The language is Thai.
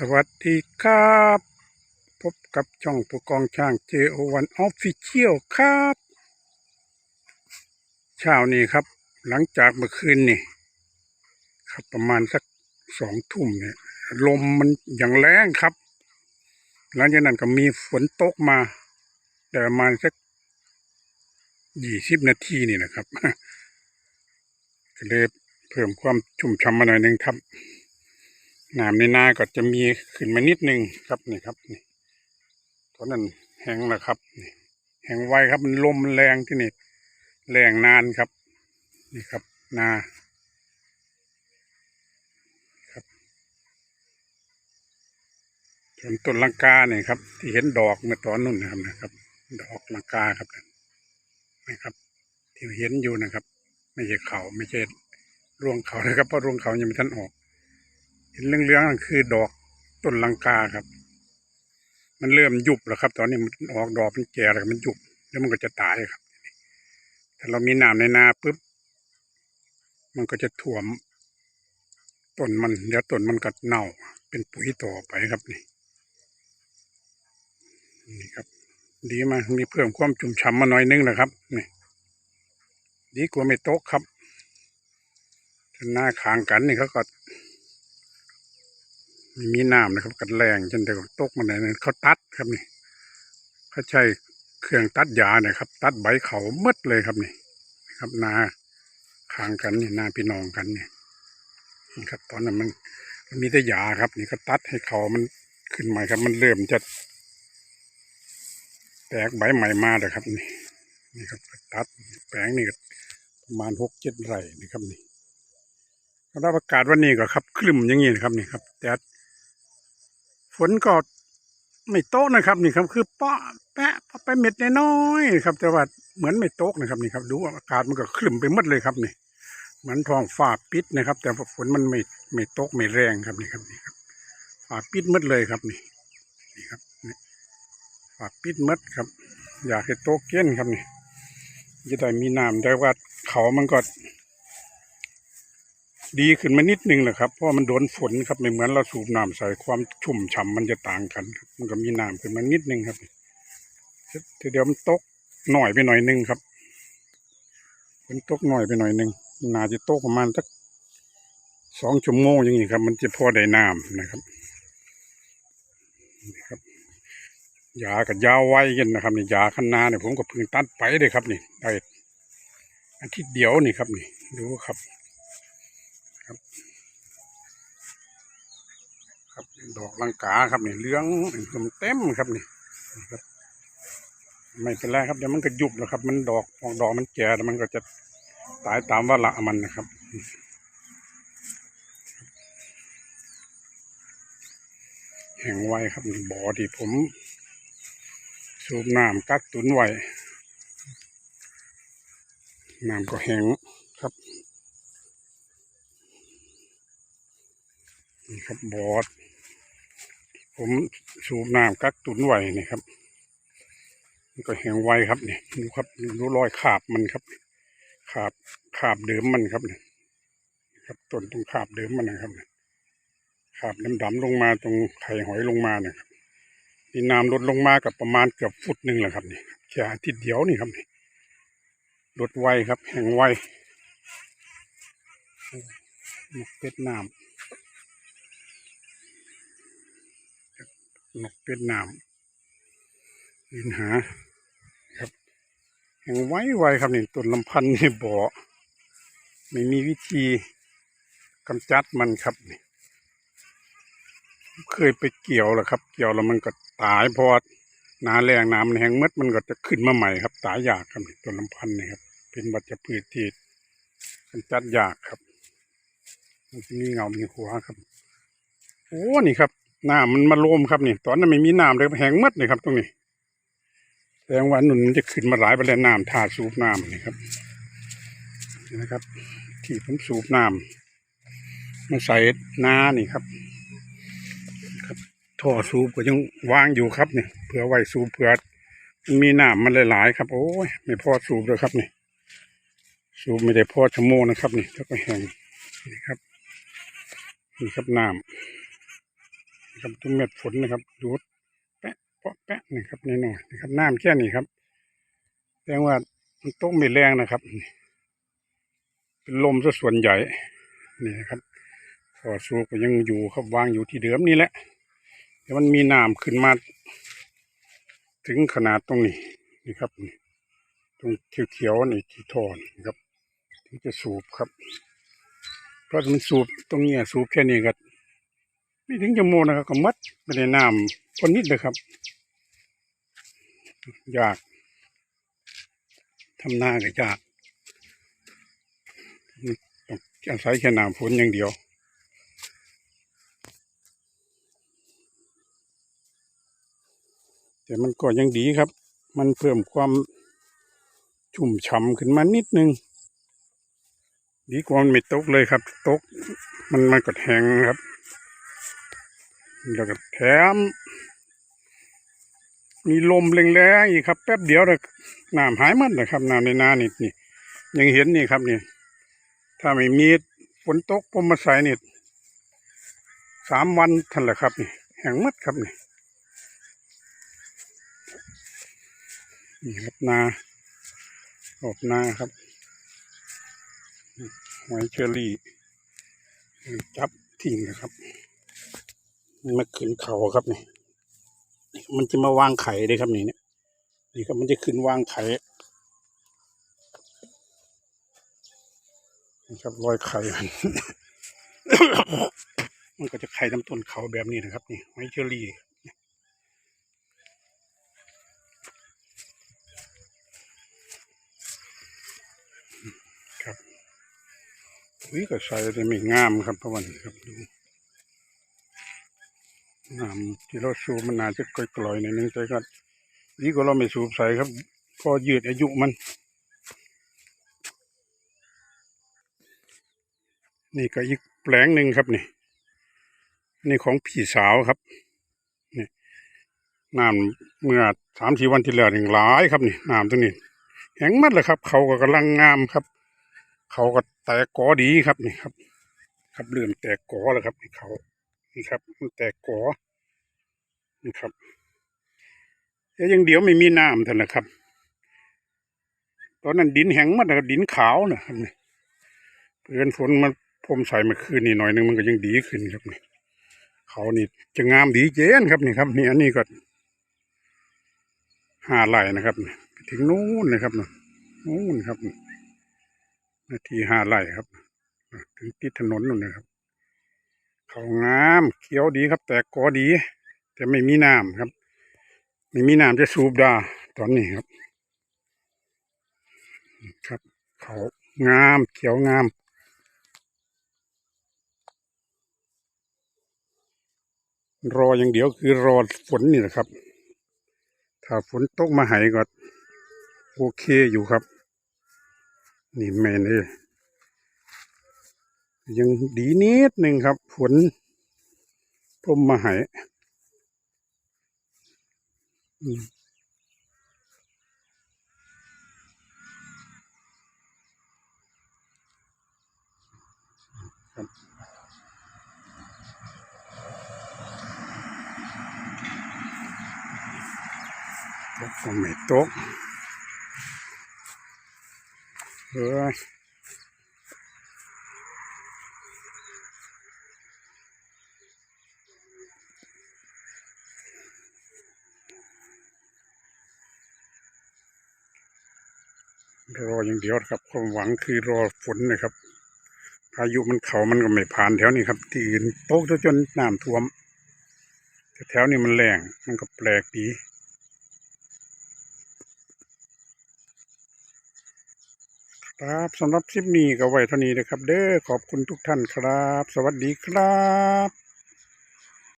สวัสดีครับ พบกับช่องผู้กองช่าง JO1 Official ครับเช้านี้ครับ หลังจากเมื่อคืนนี่ครับประมาณสักสองทุ่มเนี่ยลมมันอย่างแรงครับ หลังจากนั้นก็มีฝนตกมาแต่ประมาณสักยี่สิบนาทีนี่นะครับก็เลยเพิ่มความชุ่มฉ่ำมาหน่อยหนึงครับ น้ำในนาก็จะมีขึ้นมานิดนึงครับนี่ครับนี่ตอนนั้นแห้งแล้วครับนี่แห้งไวครับมันลมแรงที่นี่แรงนานครับ นี่ครับ นาครับส่วนต้นลังกาเนี่ยครับ ที่เห็นดอกเมื่อตอนนู้นนะครับนะครับ ดอกลังกาครับนะครับ ที่เห็นอยู่นะครับ ไม่ใช่เขาไม่ใช่รวงเขานะครับเพราะรวงเขายังไม่ทันออก เห็นเหลืองๆนั่นคือดอกต้นลังกาครับ มันเริ่มยุบแล้วครับ ตอนนี้มันออกดอกมันแก่แล้วมันยุบแล้วมันก็จะตายครับ ถ้าเรามีน้ำในนาปุ๊บมันก็จะถ่วมต้นมันเดี๋ยวต้นมันก็เน่า เป็นปุ๋ยต่อไปครับนี่นี่ครับ ดีมากมีเพิ่มความชุ่มฉ่ำมาหน่อยนึงนะครับนี่ดีกว่าไม่โตกครับถ้าหน้าขางกันนี่เขาก็ ไม่มีน้ำนะครับกัดแรงจนแต่ก็ตกมาไหนนั้นเขาตัดครับนี่เขาใช้เครื่องตัดหญ้าเนี่ยครับ ตัดใบเขาหมดเลยครับนี่ครับนาข้างกันนี่นาพี่น้องกันเนี่ยนะครับ ตอนนั้นมันมีแต่หญ้าครับ นี่ก็ตัดให้เขามันขึ้นใหม่ครับ มันเริ่มจะ แตกใบใหม่มาเลยครับนี่นี่ครับตัดแปลงนี่ประมาณหกเจ็ดไร่นี่ครับนี่สภาพอากาศวันนี้ก็ครับคลึมอย่างนี้นะครับนี่ครับ แต่ ฝนก็ไม่โต๊ะนะครับ นี่ครับคือเปาะแปะเปาะไปเม็ดน้อยๆครับ แต่ว่าเหมือนไม่โต๊ะนะครับ นี่ครับ ดูอากาศมันก็คลึมไปหมดเลยครับนี่เหมือนท้องฟ้าปิดนะครับ แต่ว่าฝนมันไม่ไม่โตกไม่แรงครับนี่ครับนี่ครับฟ้าปิดมดเลยครับนี่นี่ครับนี่ฟ้าปิดมดครับ อยากให้โต๊ะเกี้ยนครับนี่จะได้มีน้ำแต่ว่าเขามันก็ ดีขึ้นมานิดนึงนะครับ เพราะมันโดนฝนครับไม่เหมือนเราสูบน้ำใส่ความชุ่มฉ่ำมันจะต่างกันครับมันก็มีน้ำขึ้นมานิดนึงครับทีเดียวมันตกหน่อยไปหน่อยนึงครับฝนตกหน่อยไปหน่อยนึงนาจะตกประมาณสักสองชั่วโมงอย่างนี้ครับ มันจะพอได้น้ำนะครับนี่ครับยากับยาไว้กันนะครับนี่ยาคันนาเนี่ยผมก็เพิ่งตัดไปเลยครับนี่ได้อาทิตย์เดียวนี่ครับนี่ดูครับ ครับดอกลังกาครับนี่เหลืองเต็มครับนี่ครับ ไม่เป็นไรครับเดี๋ยวมันก็ยุบแล้วครับ มันดอกออกดอกมันแก่แล้วมันก็จะตายตามว่าละมันนะครับแห้งไวครับบ่อที่ผม สูบน้ำกักตุนไว้น้ำก็แห้งครับ นี่ครับบอสผมสูบน้ำกักตุนไว้นี่ครับมันก็แห้งไวครับนี่ดูครับดูรอยขาบมันครับ ขาบขาบเดิมมันครับนี่ครับต้นตรงขาบเดิมมันนะครับขาบดำๆลงมาตรงไข่หอยลงมาเนี่ยครับนี่น้ำลดลงมากับประมาณเกือบฟุตหนึ่งแหละครับนี่แค่อาทิตย์เดียวนี่ครับนี่ลดไวครับ แห้งไวนกเป็ดน้ำ นกเป็ดน้ำยินหาครับยังไว้ไวครับนี่ต้นลำพันธ์นี่บ่อไม่มีวิธีกำจัดมันครับนี่เคยไปเกี่ยวแล้วครับ เกี่ยวแล้วมันก็ตายพราะว่าหนาแรงน้ำมันแห้งหมดมันก็จะขึ้นมาใหม่ครับ ตายยากครับต้นลำพันธ์นี่ครับ เป็นวัชพืชที่กำจัดยากครับ มันจะมีเงามีหัวครับ โอ้นี่ครับ น้ำมันมาลมครับนี่ตอนนั้นไม่มีน้ำเลยแห้งหมดเลยครับ ตรงนี้แสดงว่าหนุนมันจะขึ้นมาหลายไปแล้วน้ำท่าสูบน้ำนี่ครับนี่นะครับ ที่ผมสูบน้ำมาใส่นานี่ครับ ครับท่อสูบก็ยังวางอยู่ครับนี่เผื่อไว้สูบเผื่อมันมีน้ำมันหลายๆครับ โอ้ยไม่พอสูบเลยครับนี่สูบไม่ได้พอชั่วโมงนะครับ นี่แล้วก็แห้งนี่ครับนี่ครับน้ำ นะครับตุ้มเม็ดฝนนะครับดูดแปะเปาะแปะนะครับนิดหน่อยนะครับน้ำแค่นี้ครับแสดงว่ามันตกไม่แรงนะครับนี่เป็นลมซะส่วนใหญ่นี่นะครับพอสูบก็ยังอยู่ครับวางอยู่ที่เดิมนี่แหละแต่มันมีน้ำขึ้นมา ถึงขนาดตรงนี้นี่ครับนี่ตรงเขียวๆนี่ที่ทอนครับถึงจะสูบครับ เพราะมันสูบตรงเนี้ยสูบแค่นี้ก็ ไม่ถึงจะโมนะครับก็มัดไม่ได้น้ำคนนิดเลยครับ อยากทำหน้าก็ยากองอาศัยแค่น้ำฝนอย่างเดียวแต่มันก็ยังดีครับ มันเพิ่มความชุ่มฉ่ำขึ้นมานิดนึง ดีกว่ามันไม่ตกเลยครับ ตก มันมันก็แห้งครับ แล้วก็แถม มีลมแรงๆอีกครับ แป๊บเดียวเลยน้ำหายมันนะครับน้ำในนานี่นี่ ยังเห็นนี่ครับนี่ ถ้าไม่มีฝนตกผมมาใส่นี่สามวันทันแหละครับนี่แห้งมัดครับนี่นี่ครับนาออกนาครับหอยเชอรี่ จับทิ้งนะครับ มันมาขึ้นเขาครับนี่มันจะมาวางไข่เลยครับนี่เนี่ยนี่ครับมันจะขึ้นวางไข่นี่ครับรอยไข่มันมันก็จะไข่น้ำต้นเขาแบบนี้นะครับ นี่หอยเชอรี่ครับอุ้ยก็ใส่ได้ไม่งามครับเพราะวันครับดู น้ำที่เราสูบมันน่าจะกร่อยๆหน่อยนึงแต่ก็ดีกว่าเราไม่สูบใส่ครับ พอยืดอายุมัน นี่ก็อีกแปลงหนึ่งครับนี่ นี่ของพี่สาวครับนี่น้ำเมื่อสามสี่วันที่แล้วนี่หลายครับนี่น้ำตรงนี้แห้งมัดเลยครับ เขาก็กำลังงามครับ เขาก็แตกกอดีครับนี่ครับ ครับเริ่มแตกกอแล้วครับเขานี่ครับมันแตกกอ ครับแต่ยังเดียวไม่มีน้ำท่านนะครับ ตอนนั้นดินแห้งมัดนะครับดินขาวนะครับนี่เพื่อนฝนมาพรมใส่มาคืนนี่หน่อยนึงมันก็ยังดีขึ้นครับนี่เขานี่จะงามดีเจนครับนี่ครับนี่อันนี้ก็ห้าไร่นะครับไปถึงนู้นเลยครับนู่นนู้นครับนาทีห้าไร่ครับ ถึงติดถนนนู่นนะครับ เขางามเขียวดีครับ แต่กอดี แต่ไม่มีน้ำครับ ไม่มีน้ำจะสูบได้ตอนนี้ครับ ครับ เขางามเขียวงาม รออย่างเดียวคือรอฝนนี่แหละครับ ถ้าฝนตกมาหายก็โอเคอยู่ครับ นี่แม่นเลยยังดีนิดหนึ่งครับ ฝนพรมมาหาย อืมค รออย่างเดียวครับ ความหวังคือรอฝนนะครับ พายุมันเขามันก็ไม่ผ่านแถวนี้ครับที่อื่นโต๊กจนน้ำท่วมแต่แถวนี้มันแรงมันก็แปลกดีครับสำหรับคลิปนี้ก็ไว้เท่านี้นะครับ เด้อขอบคุณทุกท่านครับ สวัสดีครับ